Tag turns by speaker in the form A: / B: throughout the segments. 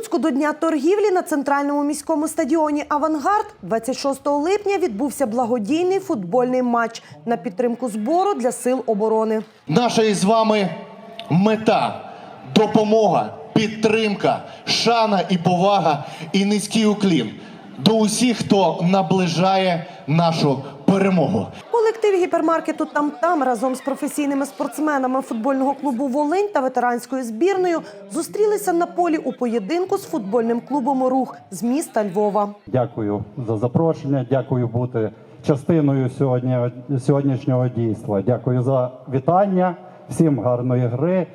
A: Луцьку до Дня торгівлі на центральному міському стадіоні Авангард 26 липня відбувся благодійний футбольний матч на підтримку збору для сил оборони.
B: Наша із вами мета допомога, підтримка, шана і повага і низький уклін до усіх, хто наближає нашу перемогу.
A: Колектив гіпермаркету Там-Там разом з професійними спортсменами футбольного клубу Волинь та ветеранською збірною зустрілися на полі у поєдинку з футбольним клубом Рух з міста Львова.
C: Дякую за запрошення. Дякую бути частиною сьогодні, сьогоднішнього дійства. Дякую за вітання. Всім гарної гри.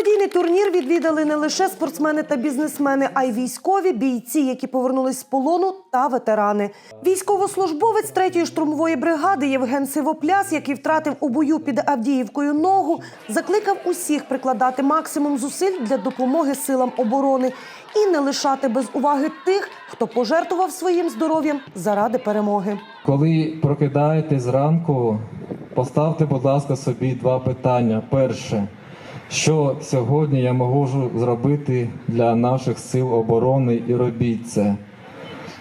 A: Благодійний турнір відвідали не лише спортсмени та бізнесмени, а й військові бійці, які повернулись з полону, та ветерани. Військовослужбовець третьої штурмової бригади Євген Сивопляс, який втратив у бою під Авдіївкою ногу, закликав усіх прикладати максимум зусиль для допомоги силам оборони і не лишати без уваги тих, хто пожертвував своїм здоров'ям заради перемоги.
D: Коли прокидаєтесь зранку, поставте, будь ласка, собі два питання. Перше, що сьогодні я можу зробити для наших сил оборони і робіть це.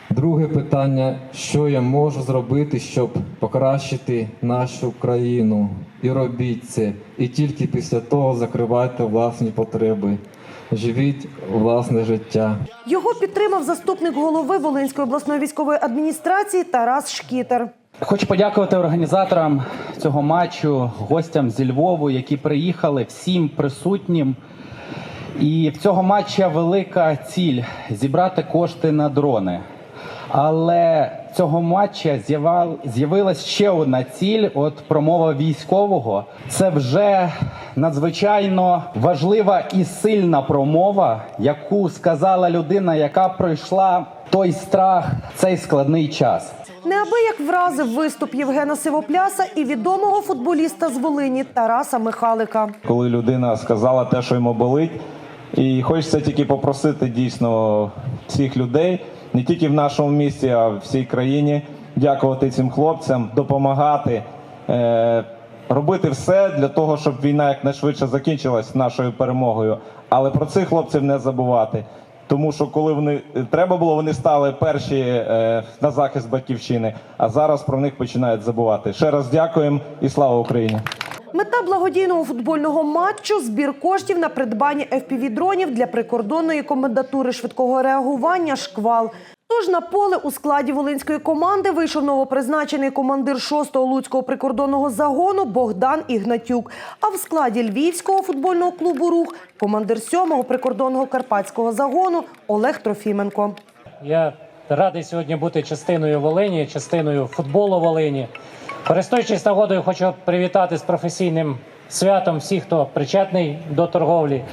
D: Друге питання, що я можу зробити, щоб покращити нашу країну. І робіть це. І тільки після того закривайте власні потреби. Живіть власне життя.
A: Його підтримав заступник голови Волинської обласної військової адміністрації Тарас Шкітер.
E: Хочу подякувати організаторам цього матчу, гостям зі Львову, які приїхали, всім присутнім. І в цього матча велика ціль зібрати кошти на дрони. Але цього матча з'явилась ще одна ціль: от промова військового. Це вже надзвичайно важлива і сильна промова, яку сказала людина, яка пройшла той страх, цей складний час.
A: Неабияк вразив виступ Євгена Сивопляса і відомого футболіста з Волині Тараса Михалика.
F: коли людина сказала те, що йому болить. І хочеться тільки попросити дійсно всіх людей, не тільки в нашому місті, а в всій країні, дякувати цим хлопцям, допомагати, е, робити все для того, щоб війна якнайшвидше закінчилась нашою перемогою. Але про цих хлопців не забувати. Тому що коли вони треба було, вони стали перші е, на захист батьківщини, а зараз про них починають забувати. Ще раз дякуємо і слава Україні!
A: Мета благодійного футбольного матчу збір коштів на придбання FPV-дронів для прикордонної комендатури швидкого реагування Шквал. Тож на поле у складі волинської команди вийшов новопризначений командир 6-го луцького прикордонного загону Богдан Ігнатюк. А в складі львівського футбольного клубу Рух командир 7-го прикордонного карпатського загону Олег Трофіменко.
G: Я радий сьогодні бути частиною Волині, частиною футболу Волині. Користуючись нагодою, хочу привітати з професійним святом всіх, хто причетний до торговлі.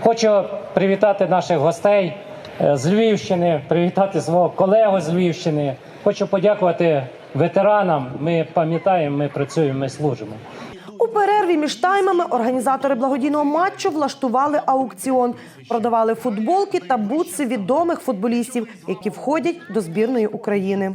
G: Хочу привітати наших гостей з Львівщини, привітати свого колегу з Львівщини. Хочу подякувати ветеранам. Ми пам'ятаємо, ми працюємо, ми служимо.
A: У перерві між таймами організатори благодійного матчу влаштували аукціон, продавали футболки та бутси відомих футболістів, які входять до збірної України.